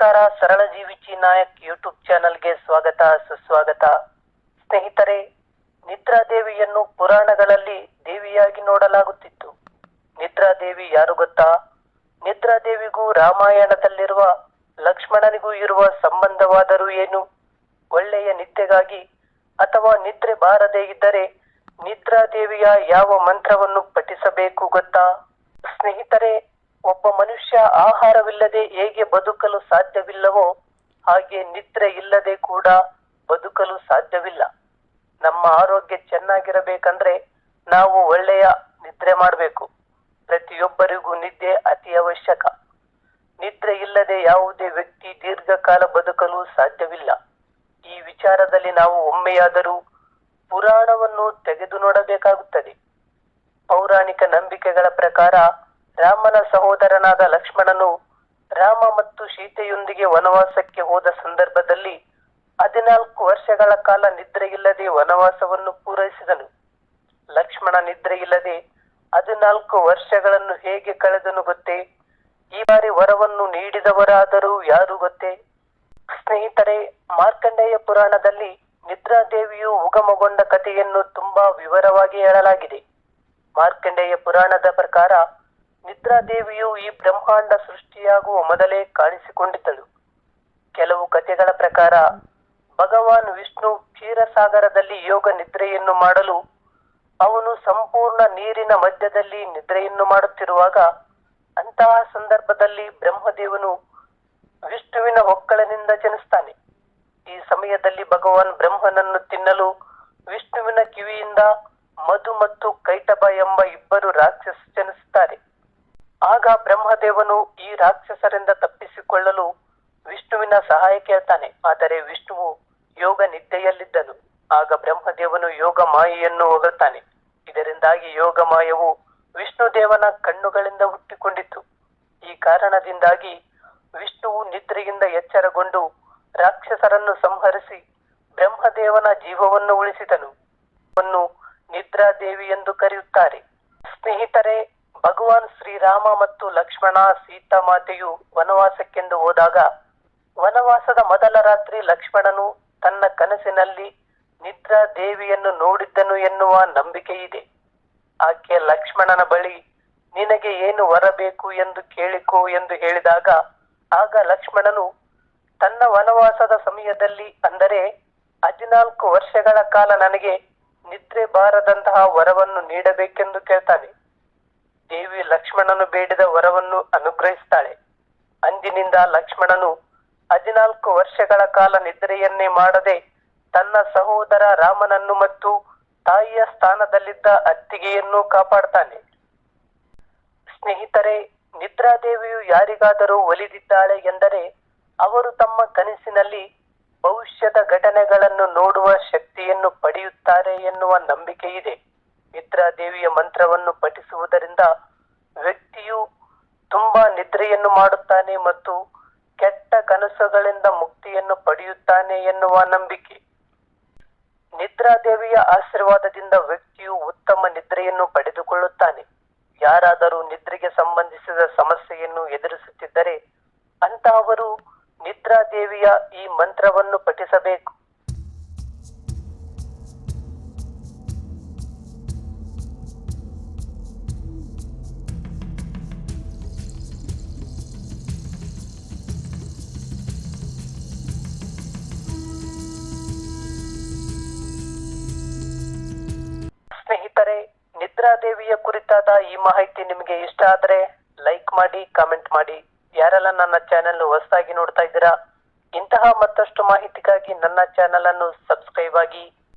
ನಮಸ್ಕಾರ ಸರಳ ಜೀವಿಚಿ ನಾಯಕ್ ಯೂಟ್ಯೂಬ್ ಚಾನೆಲ್ಗೆ ಸ್ವಾಗತ, ಸುಸ್ವಾಗತ. ಸ್ನೇಹಿತರೆ, ನಿದ್ರಾದೇವಿಯನ್ನು ಪುರಾಣಗಳಲ್ಲಿ ದೇವಿಯಾಗಿ ನೋಡಲಾಗುತ್ತಿತ್ತು. ನಿದ್ರಾದೇವಿ ಯಾರು ಗೊತ್ತಾ? ನಿದ್ರಾದೇವಿಗೂ ರಾಮಾಯಣದಲ್ಲಿರುವ ಲಕ್ಷ್ಮಣನಿಗೂ ಇರುವ ಸಂಬಂಧವಾದರೂ ಏನು? ಒಳ್ಳೆಯ ನಿದ್ದೆಗಾಗಿ ಅಥವಾ ನಿದ್ರೆ ಬಾರದೇ ಇದ್ದರೆ ನಿದ್ರಾದೇವಿಯ ಯಾವ ಮಂತ್ರವನ್ನು ಪಠಿಸಬೇಕು ಗೊತ್ತಾ? ಸ್ನೇಹಿತರೆ ಒಬ್ಬ ಮನುಷ್ಯ ಆಹಾರವಿಲ್ಲದೆ ಹೇಗೆ ಬದುಕಲು ಸಾಧ್ಯವಿಲ್ಲವೋ ಹಾಗೆ ನಿದ್ರೆ ಇಲ್ಲದೆ ಕೂಡ ಬದುಕಲು ಸಾಧ್ಯವಿಲ್ಲ. ನಮ್ಮ ಆರೋಗ್ಯ ಚೆನ್ನಾಗಿರಬೇಕಂದ್ರೆ ನಾವು ಒಳ್ಳೆಯ ನಿದ್ರೆ ಮಾಡಬೇಕು. ಪ್ರತಿಯೊಬ್ಬರಿಗೂ ನಿದ್ದೆ ಅತಿ ಅವಶ್ಯಕ. ನಿದ್ರೆ ಇಲ್ಲದೆ ಯಾವುದೇ ವ್ಯಕ್ತಿ ದೀರ್ಘಕಾಲ ಬದುಕಲು ಸಾಧ್ಯವಿಲ್ಲ. ಈ ವಿಚಾರದಲ್ಲಿ ನಾವು ಒಮ್ಮೆಯಾದರೂ ಪುರಾಣವನ್ನು ತೆಗೆದು ನೋಡಬೇಕಾಗುತ್ತದೆ. ಪೌರಾಣಿಕ ನಂಬಿಕೆಗಳ ಪ್ರಕಾರ ರಾಮನ ಸಹೋದರನಾದ ಲಕ್ಷ್ಮಣನು ರಾಮ ಮತ್ತು ಸೀತೆಯೊಂದಿಗೆ ವನವಾಸಕ್ಕೆ ಹೋದ ಸಂದರ್ಭದಲ್ಲಿ ಹದಿನಾಲ್ಕು ವರ್ಷಗಳ ಕಾಲ ನಿದ್ರೆಯಿಲ್ಲದೆ ವನವಾಸವನ್ನು ಪೂರೈಸಿದನು. ಲಕ್ಷ್ಮಣ ನಿದ್ರೆಯಿಲ್ಲದೆ ಹದಿನಾಲ್ಕು ವರ್ಷಗಳನ್ನು ಹೇಗೆ ಕಳೆದನು ಗೊತ್ತೇ? ಈ ಬಾರಿ ವರವನ್ನು ನೀಡಿದವರಾದರೂ ಯಾರು ಗೊತ್ತೇ? ಸ್ನೇಹಿತರೆ, ಮಾರ್ಕಂಡೇಯ ಪುರಾಣದಲ್ಲಿ ನಿದ್ರಾದೇವಿಯು ಉಗಮಗೊಂಡ ಕಥೆಯನ್ನು ತುಂಬಾ ವಿವರವಾಗಿ ಹೇಳಲಾಗಿದೆ. ಮಾರ್ಕಂಡೇಯ ಪುರಾಣದ ಪ್ರಕಾರ ನಿದ್ರಾದೇವಿಯು ಈ ಬ್ರಹ್ಮಾಂಡ ಸೃಷ್ಟಿಯಾಗುವ ಮೊದಲೇ ಕಾಣಿಸಿಕೊಂಡಿದ್ದಳು. ಕೆಲವು ಕಥೆಗಳ ಪ್ರಕಾರ, ಭಗವಾನ್ ವಿಷ್ಣು ಕ್ಷೀರಸಾಗರದಲ್ಲಿ ಯೋಗ ನಿದ್ರೆಯನ್ನು ಮಾಡಲು, ಅವನು ಸಂಪೂರ್ಣ ನೀರಿನ ಮಧ್ಯದಲ್ಲಿ ನಿದ್ರೆಯನ್ನು ಮಾಡುತ್ತಿರುವಾಗ, ಅಂತಹ ಸಂದರ್ಭದಲ್ಲಿ ಬ್ರಹ್ಮದೇವನು ವಿಷ್ಣುವಿನ ಒಕ್ಕಳನಿಂದ ಜನಿಸ್ತಾನೆ. ಈ ಸಮಯದಲ್ಲಿ ಭಗವಾನ್ ಬ್ರಹ್ಮನನ್ನು ತಿನ್ನಲು ವಿಷ್ಣುವಿನ ಕಿವಿಯಿಂದ ಬ್ರಹ್ಮದೇವನು ಈ ರಾಕ್ಷಸರಿಂದ ತಪ್ಪಿಸಿಕೊಳ್ಳಲು ವಿಷ್ಣುವಿನ ಸಹಾಯ ಕೇಳ್ತಾನೆ. ಆದರೆ ವಿಷ್ಣುವು ಯೋಗ ನಿದ್ದೆಯಲ್ಲಿದ್ದನು. ಆಗ ಬ್ರಹ್ಮದೇವನು ಯೋಗ ಮಾಯೆಯನ್ನು ಹೊಗಳ್ತಾನೆ. ಇದರಿಂದಾಗಿ ಯೋಗ ಮಾಯವು ವಿಷ್ಣುದೇವನ ಕಣ್ಣುಗಳಿಂದ ಹುಟ್ಟಿಕೊಂಡಿತು ಈ ಕಾರಣದಿಂದಾಗಿ ವಿಷ್ಣುವು ನಿದ್ರೆಯಿಂದ ಎಚ್ಚರಗೊಂಡು ರಾಕ್ಷಸರನ್ನು ಸಂಹರಿಸಿ ಬ್ರಹ್ಮದೇವನ ಜೀವವನ್ನು ಉಳಿಸಿದನು. ನಿದ್ರಾ ನಿದ್ರಾದೇವಿ ಎಂದು ಕರೆಯುತ್ತಾರೆ. ಸ್ನೇಹಿತರೆ ಭಗವಾನ್ ಶ್ರೀರಾಮ ಮತ್ತು ಲಕ್ಷ್ಮಣ ಸೀತಾ ಮಾತೆಯು ವನವಾಸಕ್ಕೆಂದು ಹೋದಾಗ ವನವಾಸದ ಮೊದಲ ರಾತ್ರಿ ಲಕ್ಷ್ಮಣನು ತನ್ನ ಕನಸಿನಲ್ಲಿ ನಿದ್ರಾ ದೇವಿಯನ್ನು ನೋಡಿದ್ದನು ಎನ್ನುವ ನಂಬಿಕೆ ಇದೆ ಆಕೆ ಲಕ್ಷ್ಮಣನ ಬಳಿ, ನಿನಗೆ ಏನು ವರ ಬೇಕು ಎಂದು ಕೇಳಿಕೋ ಎಂದು ಹೇಳಿದಾಗ, ಆಗ ಲಕ್ಷ್ಮಣನು ತನ್ನ ವನವಾಸದ ಸಮಯದಲ್ಲಿ ಅಂದರೆ ಹದಿನಾಲ್ಕು ವರ್ಷಗಳ ಕಾಲ ನನಗೆ ನಿದ್ರೆ ಬಾರದಂತಹ ವರವನ್ನು ನೀಡಬೇಕೆಂದು ಕೇಳ್ತಾನೆ. ದೇವಿ ಲಕ್ಷ್ಮಣನು ಬೇಡಿದ ವರವನ್ನು ಅನುಗ್ರಹಿಸ್ತಾಳೆ. ಅಂದಿನಿಂದ ಲಕ್ಷ್ಮಣನು ಹದಿನಾಲ್ಕು ವರ್ಷಗಳ ಕಾಲ ನಿದ್ರೆಯನ್ನೇ ಮಾಡದೆ ತನ್ನ ಸಹೋದರ ರಾಮನನ್ನು ಮತ್ತು ತಾಯಿಯ ಸ್ಥಾನದಲ್ಲಿದ್ದ ಅತ್ತಿಗೆಯನ್ನು ಕಾಪಾಡ್ತಾನೆ. ಸ್ನೇಹಿತರೆ, ನಿದ್ರಾದೇವಿಯು ಯಾರಿಗಾದರೂ ಒಲಿದಿದ್ದಾಳೆ ಎಂದರೆ ಅವರು ತಮ್ಮ ಕನಸಿನಲ್ಲಿ ಭವಿಷ್ಯದ ಘಟನೆಗಳನ್ನು ನೋಡುವ ಶಕ್ತಿಯನ್ನು ಪಡೆಯುತ್ತಾರೆ ಎನ್ನುವ ನಂಬಿಕೆ ಇದೆ ನಿದ್ರಾದೇವಿಯ ಮಂತ್ರವನ್ನು ಪಠಿಸುವುದರಿಂದ ವ್ಯಕ್ತಿಯು ತುಂಬಾ ನಿದ್ರೆಯನ್ನು ಮಾಡುತ್ತಾನೆ ಮತ್ತು ಕೆಟ್ಟ ಕನಸುಗಳಿಂದ ಮುಕ್ತಿಯನ್ನು ಪಡೆಯುತ್ತಾನೆ ಎನ್ನುವ ನಂಬಿಕೆ. ನಿದ್ರಾದೇವಿಯ ಆಶೀರ್ವಾದದಿಂದ ವ್ಯಕ್ತಿಯು ಉತ್ತಮ ನಿದ್ರೆಯನ್ನು ಪಡೆದುಕೊಳ್ಳುತ್ತಾನೆ. ಯಾರಾದರೂ ನಿದ್ರೆಗೆ ಸಂಬಂಧಿಸಿದ ಸಮಸ್ಯೆಯನ್ನು ಎದುರಿಸುತ್ತಿದ್ದರೆ ಅಂತಹವರು ನಿದ್ರಾದೇವಿಯ ಈ ಮಂತ್ರವನ್ನು ಪಠಿಸಬೇಕು. ಈ ಮಾಹಿತಿ ನಿಮಗೆ ಇಷ್ಟ ಆದ್ರೆ ಲೈಕ್ ಮಾಡಿ ಕಾಮೆಂಟ್ ಮಾಡಿ. ಯಾರೆಲ್ಲ ನನ್ನ ಚಾನೆಲ್ ಹೊಸದಾಗಿ ನೋಡ್ತಾ ಇದ್ದೀರಾ, ಇಂತಹ ಮತ್ತಷ್ಟು ಮಾಹಿತಿಗಾಗಿ ನನ್ನ ಚಾನೆಲ್ ಅನ್ನು ಸಬ್ಸ್ಕ್ರೈಬ್ ಆಗಿ.